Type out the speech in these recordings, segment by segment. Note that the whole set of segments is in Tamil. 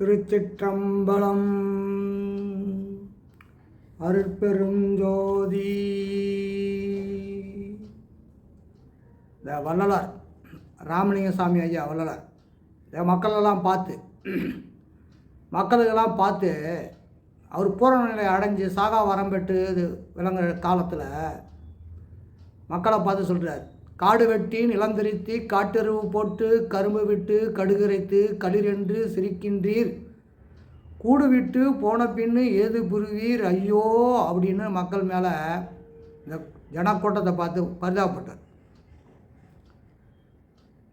திருச்சிற்றம்பலம். அருட்பெருஞ்சோதி இந்த வள்ளலார் ராமலிங்க சாமி ஐயா வள்ளலார். இந்த மக்களெல்லாம் பார்த்து மக்களுக்கெல்லாம் பார்த்து அவர் பூரண நிலை அடைஞ்சு சாகா வரம்பெற்று இது விளங்குற காலத்தில் மக்களை பார்த்து சொல்கிறார் காடு வெட்டி நிலந்திருத்தி காட்டெருவு போட்டு கரும்பு விட்டு கடுகரைத்து களிரென்று சிரிக்கின்றீர். கூடு விட்டு போன பின்னு ஏது புரிவீர்? ஐயோ அப்படின்னு மக்கள் மேலே இந்த ஜனக்கூட்டத்தை பார்த்து பரிதாபப்பட்டார்.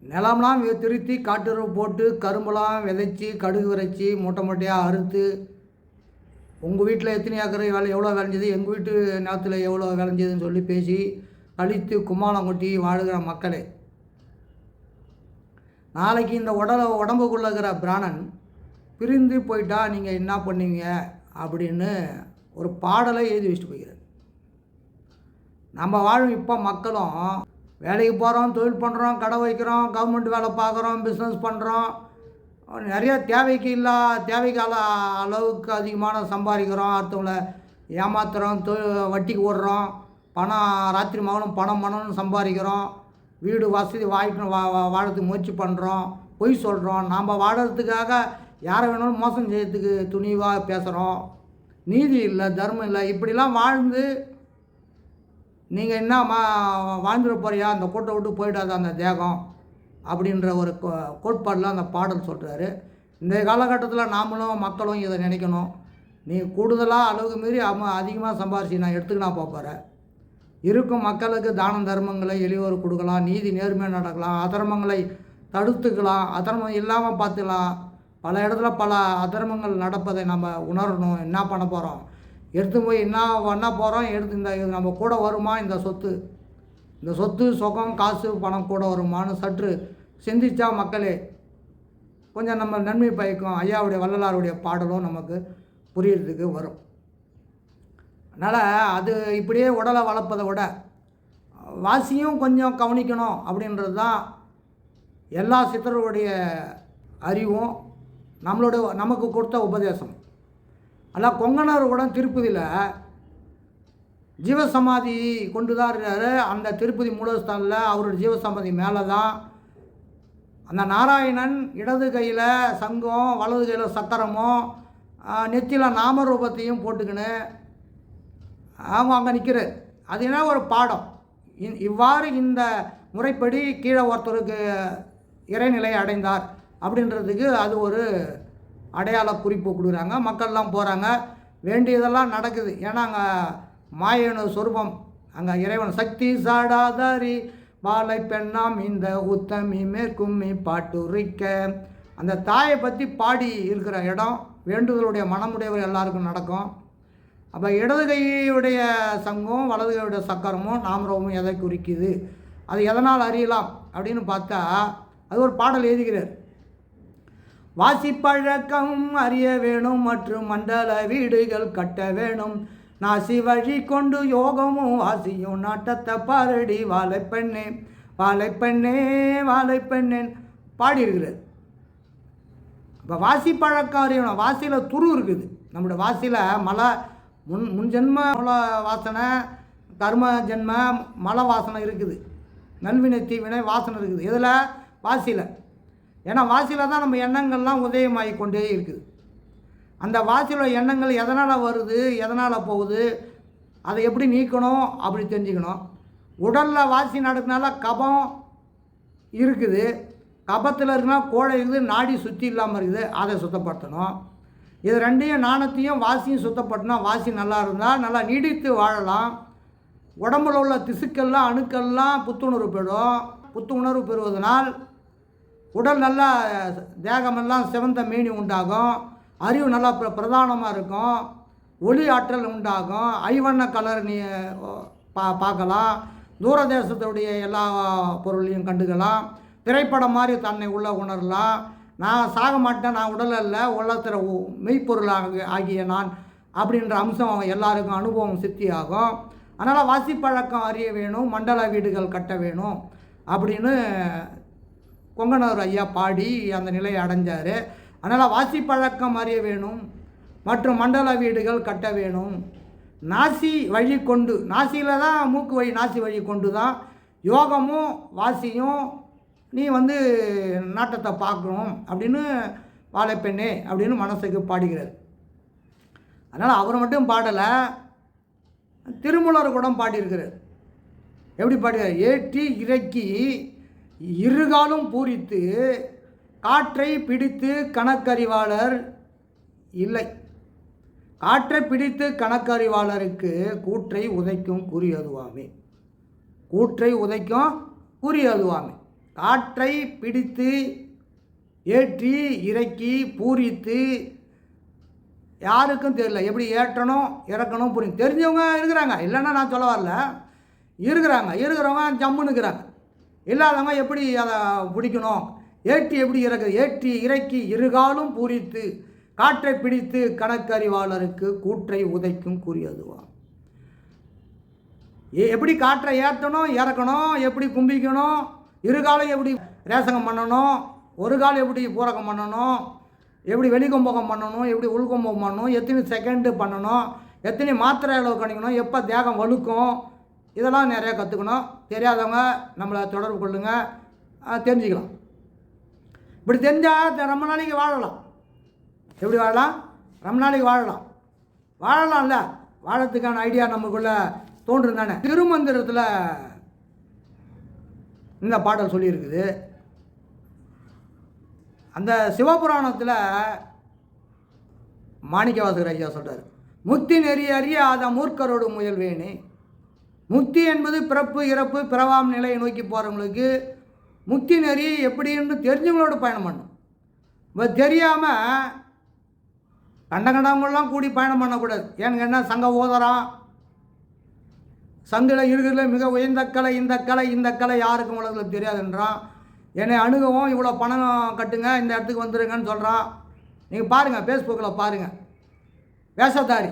நிலம்லாம் திருத்தி காட்டுறவு போட்டு கரும்புலாம் விதைச்சி கடுகு விரைச்சி மூட்டை மூட்டையாக அறுத்து உங்கள் வீட்டில் எத்தனை ஏக்கர் வேலை எவ்வளோ விளைஞ்சது எங்கள் வீட்டு நிலத்தில் எவ்வளோ விளைஞ்சதுன்னு சொல்லி பேசி கழித்து கும்மாளம் கொட்டி வாழுகிற மக்களே. நாளைக்கு இந்த உடலை உடம்புக்குள்ளே இருக்கிற பிராணன் பிரிந்து போயிட்டா நீங்கள் என்ன பண்ணுவீங்க? அப்படின்னு ஒரு பாடலை எழுதி வச்சுட்டு போய்கிறார் நம்ம வாழும் இப்போ மக்களும் வேலைக்கு போகிறோம் தொழில் பண்ணுறோம் கடை வைக்கிறோம் கவர்மெண்ட் வேலை பார்க்குறோம் பிஸ்னஸ் பண்ணுறோம் நிறைய தேவைக்கு இல்லா தேவைக்கு அள அளவுக்கு அதிகமான சம்பாதிக்கிறோம். அடுத்தவங்கள ஏமாத்துகிறோம் தொ வட்டிக்கு ஓடுறோம். பணம் ராத்திரி மகனும் பணம் பணம்னு சம்பாதிக்கிறோம். வீடு வசதி வாய்க்கணும் வா வா- வாழறதுக்கு முயற்சி பண்ணுறோம் பொய் சொல்கிறோம் நாம் வாழறதுக்காக யாரை வேணாலும் மோசம் செய்யறதுக்கு துணிவாக பேசுகிறோம் நீதி இல்லை தர்மம் இல்லை. இப்படிலாம் வாழ்ந்து நீங்கள் என்ன மா வாழ்ந்துட போறியா? அந்த கூட்டை விட்டு போயிடாத அந்த தேகம் அப்படின்ற ஒரு கோ- கோட்பாடில் அந்த பாடல் சொல்கிறாரு இந்த காலகட்டத்தில் நாமளும் மக்களும் இதை நினைக்கணும். நீ கூடுதலாக அளவுக்கு மீறி அம அதிகமாக சம்பாரிச்சு நான் எடுத்துக்கினா போகிறேன் இருக்கும் மக்களுக்கு தான தர்மங்களை எளியோர் கொடுக்கலாம் நீதி நேர்மையாக நடக்கலாம் அதர்மங்களை தடுத்துக்கலாம் அதர்மம் இல்லாமல் பார்த்துக்கலாம். பல இடத்துல பல அதர்மங்கள் நடப்பதை நம்ம உணரணும். என்ன பண்ண போகிறோம் எடுத்து போய் என்ன பண்ண போகிறோம் எடுத்து இந்த இது நம்ம கூட வருமா? இந்த சொத்து. இந்த சொத்து சுகம் காசு பணம் கூட வருமான்னு சற்று சிந்திச்சா மக்களே கொஞ்சம் நம்ம நன்மை பயக்கும். ஐயாவுடைய வள்ளலாருடைய பாடலும் நமக்கு புரியறதுக்கு வரும். அதனால் அது இப்படியே உடலை வளர்ப்பதை விட வாசியும் கொஞ்சம் கவனிக்கணும் அப்படின்றது தான் எல்லா சித்தர்களுடைய அறிவும் நம்மளோட நமக்கு கொடுத்த உபதேசம். ஆனால் கொங்கனர் கூட திருப்பதியில் ஜீவசமாதி கொண்டு தான் இருக்கிறார் அந்த திருப்பதி மூலஸ்தானில் அவரோட ஜீவசமாதி மேலே தான் அந்த நாராயணன் இடது கையில் சங்கம் வலது கையில் சக்கரமும் நெத்தியில் நாமரூபத்தையும் போட்டுக்கின்னு அவங்க அங்கே நிற்கிறது அது என்ன ஒரு பாடம்? இ- இவ்வாறு இந்த முறைப்படி கீழே ஒருத்தருக்கு இறைநிலை அடைந்தார் அப்படின்றதுக்கு அது ஒரு அடையாள குறிப்பு கொடுக்குறாங்க. மக்கள்லாம் போகிறாங்க வேண்டியதெல்லாம் நடக்குது. ஏன்னா அங்கே மாயனு சொரூபம் அங்கே இறைவன் சக்தி சாடாதாரி வாழை பெண்ணாம் இந்த உத்தமி மேற்கும்மி பாட்டுரிக்க. அந்த தாயை பற்றி பாடி இருக்கிற இடம் வேண்டுதலுடைய மனமுடையவர் எல்லாருக்கும் நடக்கும். அப்போ இடது கையுடைய சங்கம் வலது கையுடைய சக்கரமும் நாமரமும் எதை குறிக்குது? அது எதனால் அறியலாம்? அப்படின்னு பார்த்தா அது ஒரு பாடல் எழுதுகிறார். வாசிப்பழக்கம் அறிய வேணும் மற்றும் மண்டல வீடுகள் கட்ட வேணும். நாசி வழி கொண்டு யோகமும் வாசியும் நாட்டத்தை பாரடி வாழைப்பெண்ணே வாழைப்பெண்ணே வாழைப்பெண்ணேன் பாடியிருக்கிறது இப்போ வாசி பழக்கம் அறியணும். வாசியில் துரு இருக்குது. நம்மளோட வாசியில் மலை முன் முன் ஜென்ம மூல வாசனை கர்ம ஜென்ம மல வாசனை இருக்குது. நல்வினை தீவினை வாசனை இருக்குது. இதில் வாசியில். ஏன்னா வாசியில் தான் நம்ம எண்ணங்கள்லாம் உதயமாகி கொண்டே இருக்குது. அந்த வாசியில் எண்ணங்கள் எதனால் வருது எதனால் போகுது அதை எப்படி நீக்கணும் அப்படி தெரிஞ்சுக்கணும். உடலில் வாசி நடக்கிறதுனால கபம் இருக்குது. கபத்தில் இருக்குன்னா கோழை இருக்குது நாடி சுற்றி இல்லாமல் இருக்குது. அதை சுத்தப்படுத்தணும். இது ரெண்டையும் நாணத்தையும் வாசியும் சுத்தப்பட்டுனா வாசி நல்லா இருந்தால் நல்லா நீடித்து வாழலாம். உடம்புல உள்ள திசுக்கள்லாம் அணுக்கள்லாம் புத்துணர்வு பெறும். புத்துணர்வு பெறுவதனால் உடல் நல்லா தேகமெல்லாம் சிவந்த மீனி உண்டாகும். அறிவு நல்லா பிர பிரதானமாக இருக்கும். ஒளி ஆற்றல் உண்டாகும். ஐவண்ண கலர் நீ பா பார்க்கலாம். தூரதேசத்துடைய எல்லா பொருளையும் கண்டுக்கலாம். திரைப்படம் மாதிரி தன்னை உள்ள உணரலாம். நான் சாக மாட்டேன் நான் உடல் அல்ல உலகத்தில் மெய்ப்பொருளாக ஆகிய நான் அப்படின்ற அம்சம் எல்லாருக்கும் அனுபவம் சித்தியாகும். அதனால் வாசிப்பழக்கம் அறிய வேணும் மண்டல வீடுகள் கட்ட வேணும் அப்படின்னு கொங்கனூர் ஐயா பாடி அந்த நிலையை அடைஞ்சார். அதனால் வாசிப்பழக்கம் அறிய வேணும் மற்றும் மண்டல வீடுகள் கட்ட வேணும். நாசி வழி கொண்டு நாசியில் தான் மூக்கு வழி நாசி வழி கொண்டு தான் யோகமும் வாசியும் நீ வந்து நாட்டத்தை பார்க்கணும் அப்படின்னு வாழைப்பெண்ணே அப்படின்னு மனசுக்கு பாடுகிறார் அதனால் அவர் மட்டும் பாடலை திருமூலர் கூட பாடியிருக்கிறார். எப்படி பாடுகிறார் ஏற்றி இறக்கி இருகாலும் பூரித்து காற்றை பிடித்து கணக்கறிவாளர் இல்லை. காற்றை பிடித்து கணக்கறிவாளருக்கு கூற்றை உதைக்கும் கூறியதுவாமே கூற்றை உதைக்கும் கூறியதுவாமே காற்றை பிடித்து ஏற்றி இறக்கி பூரித்து யாருக்கும் தெரியல. எப்படி ஏற்றணும் இறக்கணும் புரியும் தெரிஞ்சவங்க இருக்கிறாங்க. இல்லைன்னா நான் சொல்ல வரல. இருக்கிறாங்க. இருக்கிறவங்க ஜம்முன்னு இருக்கிறாங்க. இல்லாதவங்க எப்படி அதை பிடிக்கணும்? ஏற்றி எப்படி இறக்கு ஏற்றி இறக்கி இருகாலும் பூரித்து காற்றை பிடித்து கணக்கறிவாளருக்கு கூற்றை உதைக்கும் கூறியதுவா எப்படி காற்றை ஏற்றணும் இறக்கணும் எப்படி கும்பிக்கணும் இருகாலம் எப்படி ரேசகம் பண்ணணும்? ஒரு கால் எப்படி பூரகம் பண்ணணும்? எப்படி வெளிக்கும்பகம் பண்ணணும்? எப்படி உள்கும்பகம் பண்ணணும்? எத்தனை செகண்டு பண்ணணும்? எத்தனை மாத்திரை அளவு கணிக்கணும்? எப்போ தேகம் வலுக்கும் இதெல்லாம் நிறையா கற்றுக்கணும் தெரியாதவங்க நம்மளை தொடர்பு கொள்ளுங்க. தெரிஞ்சுக்கலாம். இப்படி தெரிஞ்சால் ரொம்ப நாளைக்கு வாழலாம். எப்படி வாழலாம்? ரொம்ப நாளைக்கு வாழலாம். வாழலாம்ல. வாழறதுக்கான ஐடியா நமக்குள்ளே தோன்றும் தானே? திருமந்திரத்தில் இந்த பாடல் சொல்லியிருக்குது. அந்த சிவபுராணத்தில் மாணிக்கவாசகர் ஐயா சொல்கிறார் முக்தி நெறி அறியாத மூர்க்கரோடு முயல்வேணி முக்தி என்பது பிறப்பு இறப்பு பிறவாம் நிலையை நோக்கி போகிறவங்களுக்கு முக்தி நெறி எப்படின்னு தெரிஞ்சவங்களோட பயணம் பண்ணும். இப்போ தெரியாமல் கண்ட கண்டவங்களாம் கூடி பயணம் பண்ணக்கூடாது. ஏன்னு என்ன சங்க ஓதரம் சங்கில் இருக்கிறதுல மிக உயர்ந்த கலை இந்த கலை இந்த கலை யாருக்கும் உலகத்தில் தெரியாதுன்றான் என்னை அணுகவும் இவ்வளோ பணம் கட்டுங்க இந்த இடத்துக்கு வந்துடுங்கன்னு சொல்கிறான் நீங்கள் பாருங்கள் ஃபேஸ்புக்கில் பாருங்கள் வேஷதாரி.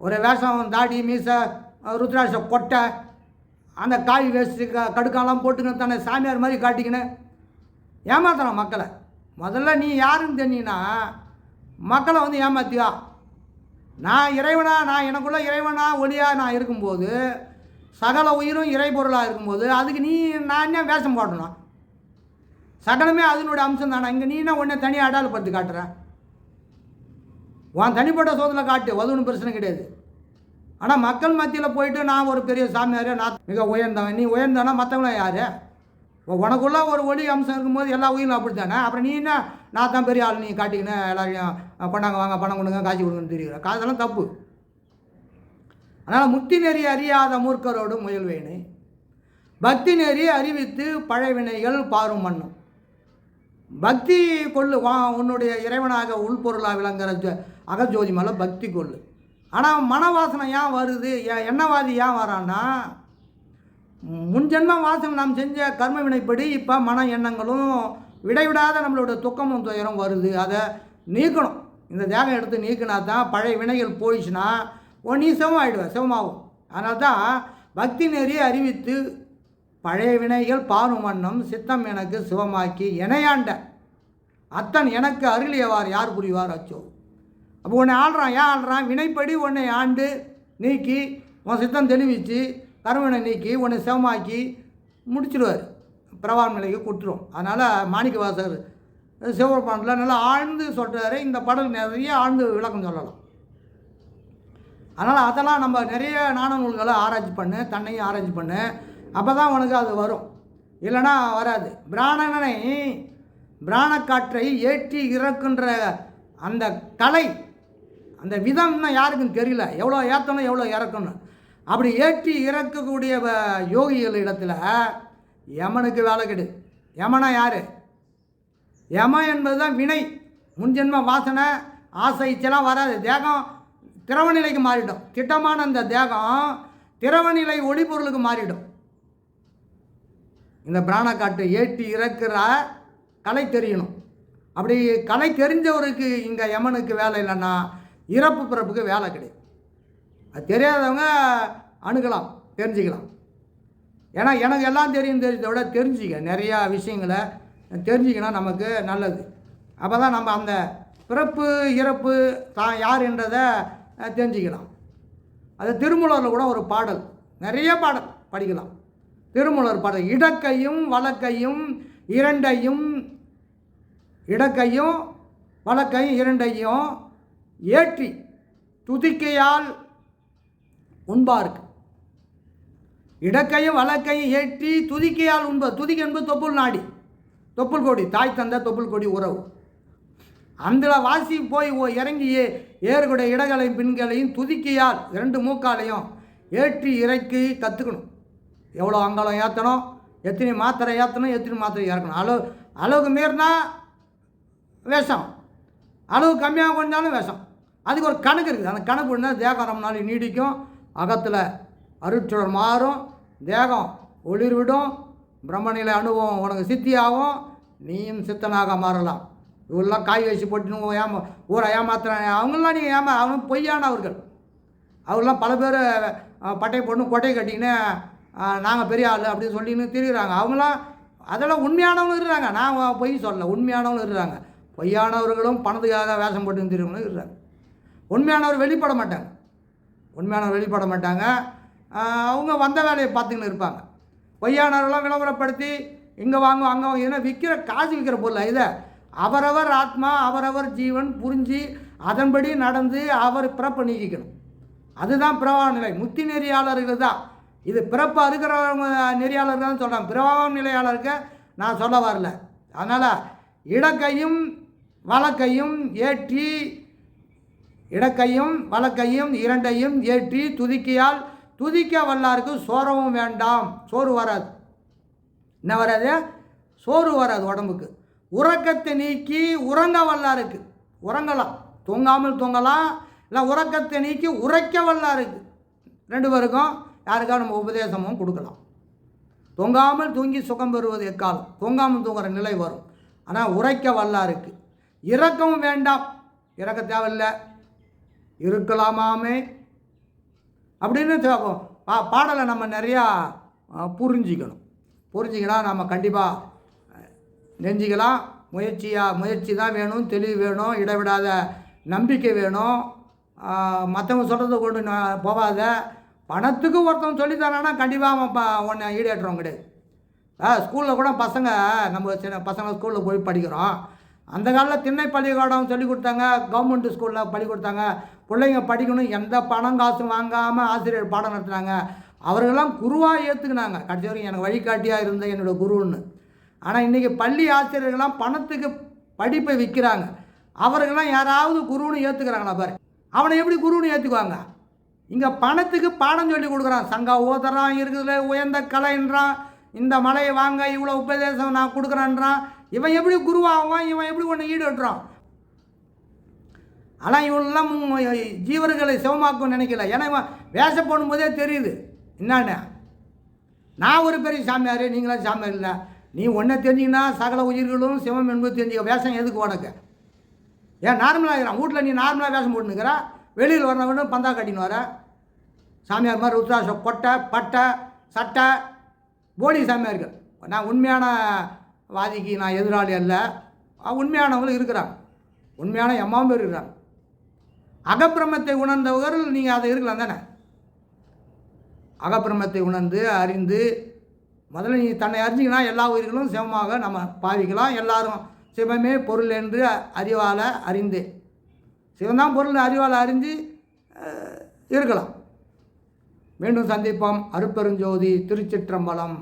ஒரு வேஷம் தாடி மீசை ருத்ராட்ச கொட்டை அந்த காய் வேஸ்ட்டு க கடுக்காலாம் போட்டுக்கணும் தன்னை சாமியார் மாதிரி காட்டிக்கின்னு ஏமாத்துறான் மக்களை. முதல்ல நீ யாருன்னு தெரிஞ்சினா மக்களை வந்து ஏமாத்தியா? நான் இறைவனா நான் எனக்குள்ள இறைவனா ஒளியாக நான் இருக்கும்போது சகல உயிரும் இறைபொருளாக இருக்கும்போது அதுக்கு நீ நான் என்ன வேஷம் போடணும் சகலமே அதனுடைய அம்சம் தானே. இங்கே நீ என்ன உடனே தனியாக அடையாளப்படுத்தி காட்டுற? உன் தனிப்பட்ட சோதனை காட்டு அது ஒன்றும் பிரச்சனை கிடையாது. ஆனால் மக்கள் மத்தியில் போயிட்டு நான் ஒரு பெரிய சாமியார் நான் மிக உயர்ந்தவன். நீ உயர்ந்தவனா மற்றவங்களாம் யார்? உனக்குள்ள ஒரு ஒளி அம்சம் இருக்கும்போது எல்லா உயிரும் அப்படி தானே அப்புறம் நீ என்ன? நான் தான் பெரிய ஆள் நீ காட்டிக்கின்னு எல்லாரையும் பண்ணாங்க கொண்டாங்க வாங்க பணம் கொடுங்க காட்சி கொடுங்கன்னு தெரியுற. காதெல்லாம் தப்பு. அதனால் முக்தி நெறி அறியாத மூர்க்கரோடு முயல்வேனே பக்தி நெறி அறிவித்து பழைவினைகள் பாரும் மண்ணும். பக்தி கொள்ளு வா உன்னுடைய இறைவனாக உள்பொருளாக விளங்குற அகஜோதி மேலே பக்தி கொள்ளு. ஆனால் மனவாசனை ஏன் வருது? ஏன் என்னவாதி ஏன் வரான்னா முன்ஜென்ம வாசம் நாம் செஞ்ச கர்ம வினைப்படி இப்போ மன எண்ணங்களும் விடைவிடாத நம்மளோட துக்கமும் துயரம் வருது. அதை நீக்கணும். இந்த தேகம் எடுத்து நீக்கினா தான் பழைய வினைகள் போயிடுச்சுன்னா உன் நீ சிவமாயிடுவேன் சிவமாகும் அதனால தான் பக்தி நெறி அறிவித்து பழைய வினைகள் பாரும் வண்ணம் சித்தம் எனக்கு சிவமாக்கி இணையாண்ட அத்தன் எனக்கு அருளியவார் யார் புரிவார் அச்சோ? அப்போ உன்னை ஆள்றான் ஏன் ஆள்றான்? வினைப்படி உன்னை ஆண்டு நீக்கி உன் சித்தம் தெளிவிச்சு கருவனை நீக்கி உன்னை சிவமாக்கி முடிச்சிடுவார். பிரவான் நிலைக்கு கொடுத்துரும் அதனால் மாணிக்க வாசர் சிவபெருமானில் நல்லா ஆழ்ந்து சொல்கிறாரு இந்த பாடல் நிறைய ஆழ்ந்து விளக்கம் சொல்லலாம். அதனால் அதெல்லாம் நம்ம நிறைய நாண நூல்களை ஆராய்ச்சி பண்ணு தன்னையும் ஆராய்ச்சி பண்ணு. அப்போ தான் உனக்கு அது வரும். இல்லைன்னா வராது. பிராணனை பிராணக்காற்றை ஏற்றி இறக்குன்ற அந்த கலை அந்த விதம்னா யாருக்கும் தெரியல. எவ்வளோ ஏற்றணும் எவ்வளோ இறக்கணும். அப்படி ஏற்றி இறக்கக்கூடிய வ- யோகிகள் இடத்துல யமனுக்கு வேலை கெடு. யமனா யார்? யம என்பது தான் வினை முன்ஜென்ம வாசனை ஆசை வராது. தேகம் திரவநிலைக்கு மாறிடும். திட்டமான அந்த தேகம் திரவநிலை ஒளிபொருளுக்கு மாறிடும். இந்த பிராணக்காட்டு ஏற்றி இறக்குற கலை தெரியணும். அப்படி கலை தெரிஞ்சவருக்கு இங்கே யமனுக்கு வேலை இல்லைன்னா இறப்பு பிறப்புக்கு வேலை கிடையாது. அது தெரியாதவங்க அணுகலாம் தெரிஞ்சுக்கலாம். ஏன்னா எனக்கு எல்லாம் தெரியும் தெரிஞ்சதை விட தெரிஞ்சுக்க நிறையா விஷயங்களை தெரிஞ்சுக்கினா நமக்கு நல்லது. அப்போ தான் நம்ம அந்த பிறப்பு இறப்பு தான் யார் என்றதை தெரிஞ்சுக்கலாம். அது திருமூலரில் கூட ஒரு பாடல் நிறைய பாடல் படிக்கலாம். திருமூலர் பாடல் இடக்கையும் வழக்கையும் இரண்டையும் இடக்கையும் வழக்கையும் இரண்டையும் ஏற்றி துதிக்கையால் உண்பார்க்கு இடக்கையும் வழக்கையும் ஏற்றி துதிக்கையால் உண்பது துதிக்கை என்பது தொப்புள் நாடி தொப்புள் கொடி தாய் தந்த தொப்புள் கொடி உறவு. அந்த வாசி போய் ஓ- இறங்கி ஏறுகுடைய இடங்களையும் பின்களையும் துதிக்கையால் இரண்டு மூக்காலையும் ஏற்றி இறக்கி கற்றுக்கணும் எவ்வளோ அங்காளம் ஏற்றணும் எத்தனை மாத்திரை ஏற்றணும் எத்தனை மாத்திரை இறக்கணும். அளவு அளவுக்கு மீறினா விஷம். அளவு கம்மியாக கொஞ்சாலும் விஷம். அதுக்கு ஒரு கணக்கு இருக்குது. அந்த கணக்கு என்ன தேகாரம் நாள் நீடிக்கும். அகத்தில் அருட்சுழல் மாறும் தேகம் ஒளிர்விடும் பிரம்மநிலை அனுபவம் உனக்கு சித்தியாகும் நீயும் சித்தனாக மாறலாம். இவெல்லாம் காய் வச்சு போட்டு ஏமா ஊரை ஏமாத்துறாங்க அவங்களாம் நீங்கள் ஏமா அவங்க பொய்யானவர்கள் அவங்களாம் பல பேர் பட்டை பொண்ணு கொட்டை கட்டிக்கின்னு நாங்கள் பெரிய ஆள் அப்படின்னு சொல்லின்னு திரிகிறாங்க அவங்களாம் அதெல்லாம் உண்மையானவங்களும் இருக்கிறாங்க. நான் பொய் சொல்லலை. உண்மையானவங்களும் இருக்கிறாங்க. பொய்யானவர்களும் பணத்துக்காக வேஷம் போட்டு திரிகிறவங்களும் இருக்கிறாங்க. உண்மையானவர் வெளிப்பட மாட்டாங்க. உண்மையானவர் வெளிப்பட மாட்டாங்க அவங்க வந்த வேலையை பார்த்துக்கின்னு இருப்பாங்க. பொய்யானவர்களாம் விளம்பரப்படுத்தி இங்கே வாங்க அங்கே வாங்க ஏன்னா விற்கிற காசு விற்கிற பொருள் இதை? அவரவர் ஆத்மா அவரவர் ஜீவன் புரிஞ்சு அதன்படி நடந்து அவர் பிறப்பை நீக்கிக்கணும். அதுதான் பிரவாக நிலை. முத்தி நெறியாளர்கள் தான். இது பிறப்பு அறுக்கிறவங்க நெறியாளர்கள் தான் சொல்கிறாங்க பிரவாக நிலையாளருக்கு நான் சொல்ல வரல. அதனால் இடக்கையும் வழக்கையும் ஏற்றி இடக்கையும் வலக்கையும் இரண்டையும் ஏற்றி துதிக்கையால் துதிக்க வல்லாருக்கு சோறவும் வேண்டாம். சோறு வராது. என்ன வராது? சோறு வராது உடம்புக்கு. உறக்கத்தை நீக்கி உறங்க வல்லாருக்கு. உறங்கலாம். தூங்காமல் தூங்கலாம். இல்லை உறக்கத்தை நீக்கி உரைக்க வல்லாருக்கு. ரெண்டு பேருக்கும் யாருக்காவது நம்ம உபதேசமும் கொடுக்கலாம். தூங்காமல் தூங்கி சுகம் பெறுவது எக்காலம்? தூங்காமல் தூங்குற நிலை வரும். ஆனால் உரைக்க வல்லாருக்கு. இறக்கவும் வேண்டாம். இறக்க தேவையில்லை. இருக்கலாமாமே? அப்படின்னு ச- பா பாடலை நம்ம நிறையா புரிஞ்சிக்கணும். புரிஞ்சிக்கலாம் நம்ம கண்டிப்பாக நெஞ்சிக்கலாம். முயற்சியாக முயற்சி தான் வேணும். தெளிவு வேணும். இடைவிடாத நம்பிக்கை வேணும். மற்றவங்க சொல்கிறத கொண்டு நான் போகாத. பணத்துக்கு ஒருத்தன் சொல்லித்தரானா கண்டிப்பாக அவன் ப உன்னை ஈடேற்றுறோம் கிடையாது. ஸ்கூலில் கூட பசங்க நம்ம சின்ன பசங்க ஸ்கூலில் போய் படிக்கிறோம். அந்த காலத்தில் திண்ணை பள்ளிக்கூடம் சொல்லி கொடுத்தாங்க கவர்மெண்ட் ஸ்கூலில் பள்ளி கொடுத்தாங்க. பிள்ளைங்க படிக்கணும் எந்த பணம் காசும் வாங்காமல் ஆசிரியர் பாடம் நடத்துனாங்க. அவர்களெல்லாம் குருவாக ஏற்றுக்கினாங்க கடைசி வரைக்கும் எனக்கு வழிகாட்டியாக இருந்த என்னோட குருன்னு. ஆனால் இன்றைக்கி பள்ளி ஆசிரியர்கள்லாம் பணத்துக்கு படிப்பை விற்கிறாங்க அவர்கள்லாம் யாராவது குருன்னு ஏற்றுக்கிறாங்களா பாரு. அவனை எப்படி குருன்னு ஏற்றுக்குவாங்க இங்கே பணத்துக்கு பாடம் சொல்லி கொடுக்குறான். சங்கா ஓதறான் இருக்குதுல உயர்ந்த கலைன்றான் இந்த மலையை வாங்க இவ்வளோ உபதேசம் நான் கொடுக்குறேன்றான். இவன் எப்படி குருவாகுவான் இவன் எப்படி ஒன்று ஈடுறான் ஆனால் இவனெல்லாம் ஜீவர்களை சிவமாக்கும் நினைக்கல. ஏன்னா இவன் வேஷம் போடும்போதே தெரியுது. என்னன்னு? நான் ஒரு பெரிய சாமியார் நீங்களாம் சாமியார் இல்லை. நீ ஒன்றை தெரிஞ்சிங்கன்னா சகல உயிர்களும் சிவம் என்பது தெரிஞ்சுக்க. வேஷம் எதுக்கு உனக்கு? ஏன் நார்மலாக இருக்கிறான். வீட்டில் நீ நார்மலாக வேஷம் போட்டுனுக்கிற வெளியில் வரவனும் பந்தா கட்டின்னு வர. சாமியார் மாதிரி ருத்ராட்சம் கொட்டை பட்டை சட்டை. போலி சாமியார்கள். நான் உண்மையான வாதிக்கு நான் எதிராளி அல்ல. உண்மையானவங்களும் இருக்கிறாங்க. உண்மையான எம்மாவும் பேர் இருக்கிறாங்க. அகப்பிரமத்தை உணர்ந்தவர்கள் நீங்கள் அதை இருக்கலாம் தானே? அகப்பிரமத்தை உணர்ந்து அறிந்து முதல்ல நீ தன்னை அறிஞ்சிங்கன்னா எல்லா உயிர்களும் சிவமாக நம்ம பாவிக்கலாம். எல்லாரும் சிவமே பொருள் என்று அறிவால் அறிந்து சிவந்தான் பொருள் அறிவால் அறிஞ்சு இருக்கலாம். மீண்டும் சந்திப்போம். அருப்பெருஞ்சோதி திருச்சிற்றம்பலம்.